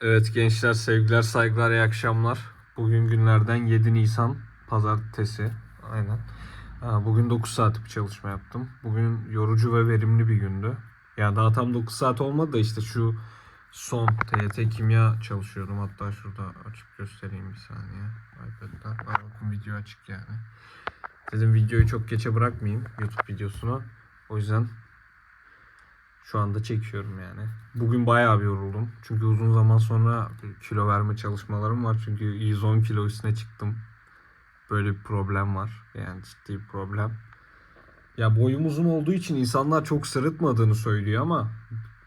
Evet gençler, sevgiler, saygılar, iyi akşamlar. Bugün günlerden 7 Nisan Pazartesi. Aynen. Bugün 9 saat bir çalışma yaptım. Bugün yorucu ve verimli bir gündü. Yani daha tam 9 saat olmadı da işte şu son TYT kimya çalışıyordum. Hatta şurada açıp göstereyim bir saniye. iPad'den. Aa, bakın video açık yani. Dedim videoyu çok geçe bırakmayayım YouTube videosunu. O yüzden şu anda çekiyorum yani. Bugün bayağı bir yoruldum. Çünkü uzun zaman sonra kilo verme çalışmalarım var. Çünkü 110 kilo üstüne çıktım. Böyle bir problem var. Yani ciddi bir problem. Ya boyum uzun olduğu için insanlar çok sırıtmadığını söylüyor ama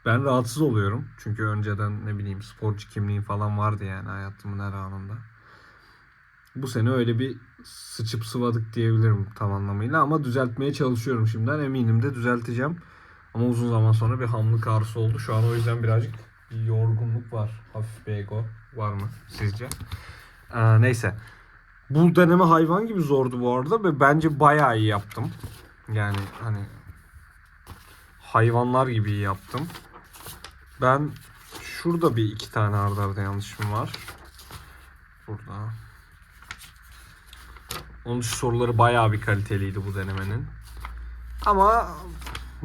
ben rahatsız oluyorum. Çünkü önceden ne bileyim sporcu kimliğim falan vardı yani hayatımın her anında. Bu sene öyle bir sıçıp sıvadık diyebilirim tam anlamıyla ama düzeltmeye çalışıyorum şimdiden. Eminim de düzelteceğim. Ama uzun zaman sonra bir hamlık ağrısı oldu. Şu an o yüzden birazcık bir yorgunluk var. Hafif bir ego var mı sizce? Ee, neyse. Bu deneme hayvan gibi zordu bu arada ve bence bayağı iyi yaptım. Yani hani hayvanlar gibi iyi yaptım. Ben şurada bir iki tane arda arda yanlışım var. Burada. Onun soruları bayağı bir kaliteliydi bu denemenin. Ama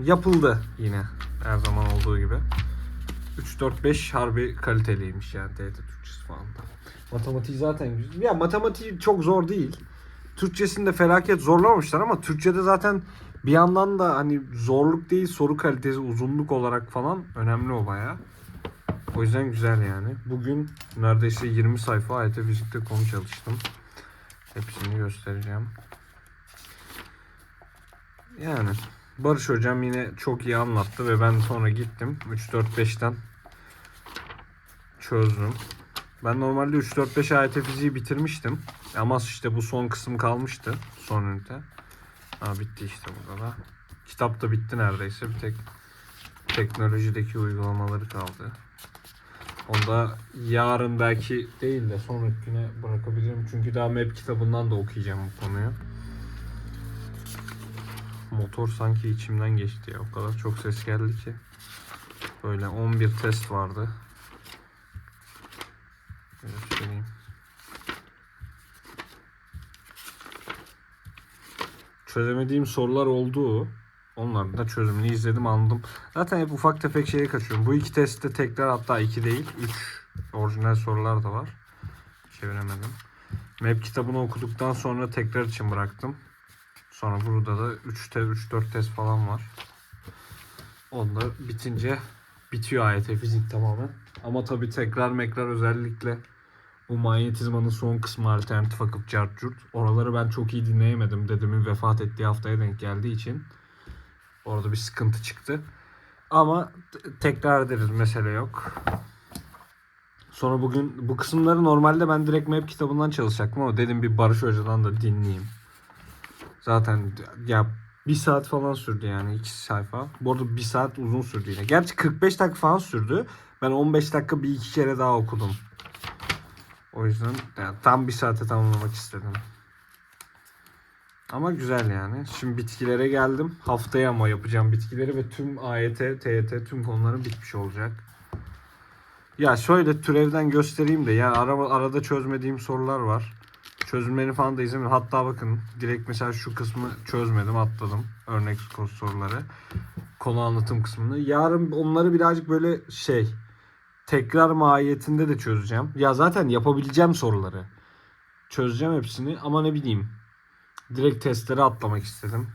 yapıldı yine her zaman olduğu gibi. 3 4 5 harbi kaliteliymiş yani TYT Türkçesi falan da. Matematiği zaten. Ya matematiği çok zor değil. Türkçesinde felaket zorlamamışlar ama Türkçede zaten bir yandan da hani zorluk değil soru kalitesi uzunluk olarak falan önemli o baya. O yüzden güzel yani. Bugün neredeyse 20 sayfa AYT fizikte konu çalıştım. Hepsini göstereceğim. Yani Barış hocam yine çok iyi anlattı ve ben sonra gittim 3 4 5'ten çözdüm. Ben normalde 3 4 5 AYT fiziği bitirmiştim. Ama işte bu son kısım kalmıştı son ünite. Ha bitti işte burada da. Kitap da bitti neredeyse. Bir tek teknolojideki uygulamaları kaldı. Onda yarın belki değil de sonraki güne bırakabilirim. Çünkü daha map kitabından da okuyacağım bu konuyu. Motor sanki içimden geçti ya. O kadar çok ses geldi ki. Böyle 11 test vardı. Göstereyim. Çözemediğim sorular oldu. Onların da çözümünü izledim anladım. Zaten hep ufak tefek şeye kaçıyorum. Bu iki testte tekrar hatta iki değil. Üç orijinal sorular da var. Çeviremedim. Map kitabını okuduktan sonra tekrar için bıraktım. Sonra burada da 3 te 3 4 test falan var. Onda bitince bitiyor AYT fizik tamamen. Ama tabii tekrar mekrar özellikle bu manyetizmanın son kısmı alternatif akıp cart curt. Oraları ben çok iyi dinleyemedim. Dedemin vefat ettiği haftaya denk geldiği için. Orada bir sıkıntı çıktı. Ama tekrar ederiz mesele yok. Sonra bugün bu kısımları normalde ben direkt map kitabından çalışacaktım ama dedim bir Barış Hoca'dan da dinleyeyim. Zaten ya bir saat falan sürdü yani iki sayfa. Bu arada bir saat uzun sürdü yine. Gerçi 45 dakika falan sürdü. Ben 15 dakika bir iki kere daha okudum. O yüzden yani tam bir saate tamamlamak istedim. Ama güzel yani. Şimdi bitkilere geldim. Haftaya ama yapacağım bitkileri ve tüm AYT, TYT tüm konularım bitmiş olacak. Ya şöyle türevden göstereyim de ya ara, arada çözmediğim sorular var. Çözümlerini falan da izlemedim. Hatta bakın direkt mesela şu kısmı çözmedim atladım. Örnek soruları. Konu anlatım kısmını. Yarın onları birazcık böyle şey tekrar mahiyetinde de çözeceğim. Ya zaten yapabileceğim soruları. Çözeceğim hepsini ama ne bileyim. Direkt testlere atlamak istedim.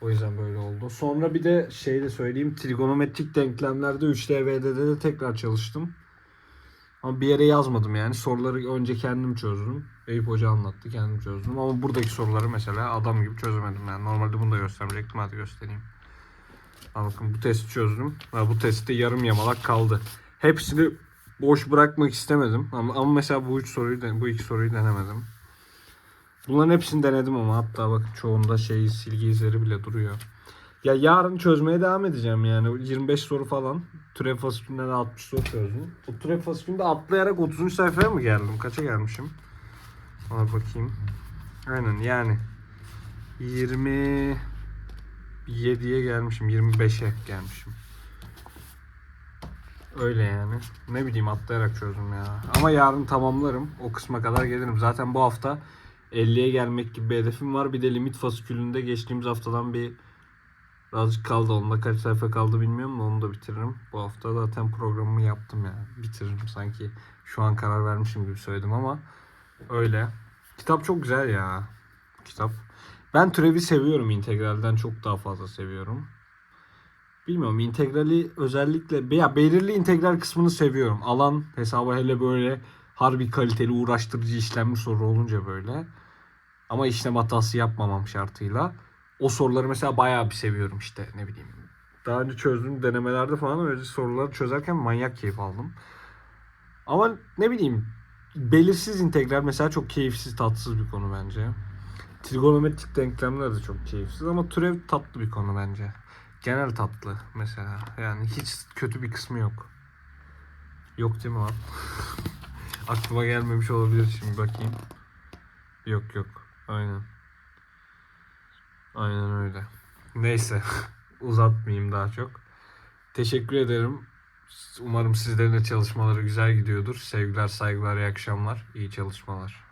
O yüzden böyle oldu. Sonra bir de şey de söyleyeyim. Trigonometrik denklemlerde 3DVD'de de tekrar çalıştım. Ama bir yere yazmadım yani. Soruları önce kendim çözdüm. Eyüp Hoca anlattı kendim çözdüm. Ama buradaki soruları mesela adam gibi çözemedim yani. Normalde bunu da göstermeyecektim. Hadi göstereyim. Bakın bu testi çözdüm. Ha, bu testte yarım yamalak kaldı. Hepsini boş bırakmak istemedim. Ama, ama mesela bu üç soruyu bu iki soruyu denemedim. Bunların hepsini denedim ama hatta bak çoğunda şey silgi izleri bile duruyor. Ya yarın çözmeye devam edeceğim yani 25 soru falan. Türev fasikülünden de 60 soru çözdüm. O türev fasikülünde atlayarak 30. sayfaya mı geldim? Kaça gelmişim? Ona bakayım. Aynen yani 27'ye gelmişim. 25'e gelmişim. Öyle yani. Ne bileyim atlayarak çözdüm ya. Ama yarın tamamlarım. O kısma kadar gelirim. Zaten bu hafta 50'ye gelmek gibi bir hedefim var. Bir de limit fasikülünde geçtiğimiz haftadan bir birazcık kaldı. Onda kaç sayfa kaldı bilmiyorum da onu da bitiririm. Bu hafta zaten programımı yaptım yani. Bitiririm sanki. Şu an karar vermişim gibi söyledim ama öyle. Kitap çok güzel ya. Kitap. Ben türevi seviyorum. integralden çok daha fazla seviyorum. Bilmiyorum integrali özellikle ya belirli integral kısmını seviyorum. Alan hesabı hele böyle harbi kaliteli uğraştırıcı işlemli soru olunca böyle. Ama işlem hatası yapmamam şartıyla. O soruları mesela bayağı bir seviyorum işte ne bileyim. Daha önce çözdüğüm denemelerde falan öyle soruları çözerken manyak keyif aldım. Ama ne bileyim belirsiz integral mesela çok keyifsiz tatsız bir konu bence. Trigonometrik denklemler de çok keyifsiz ama türev tatlı bir konu bence. Genel tatlı mesela. Yani hiç kötü bir kısmı yok. Yok değil mi lan? Aklıma gelmemiş olabilir şimdi bakayım. Yok yok. Aynen. Aynen öyle. Neyse. Uzatmayayım daha çok. Teşekkür ederim. Umarım sizlerin de çalışmaları güzel gidiyordur. Sevgiler, saygılar, iyi akşamlar. İyi çalışmalar.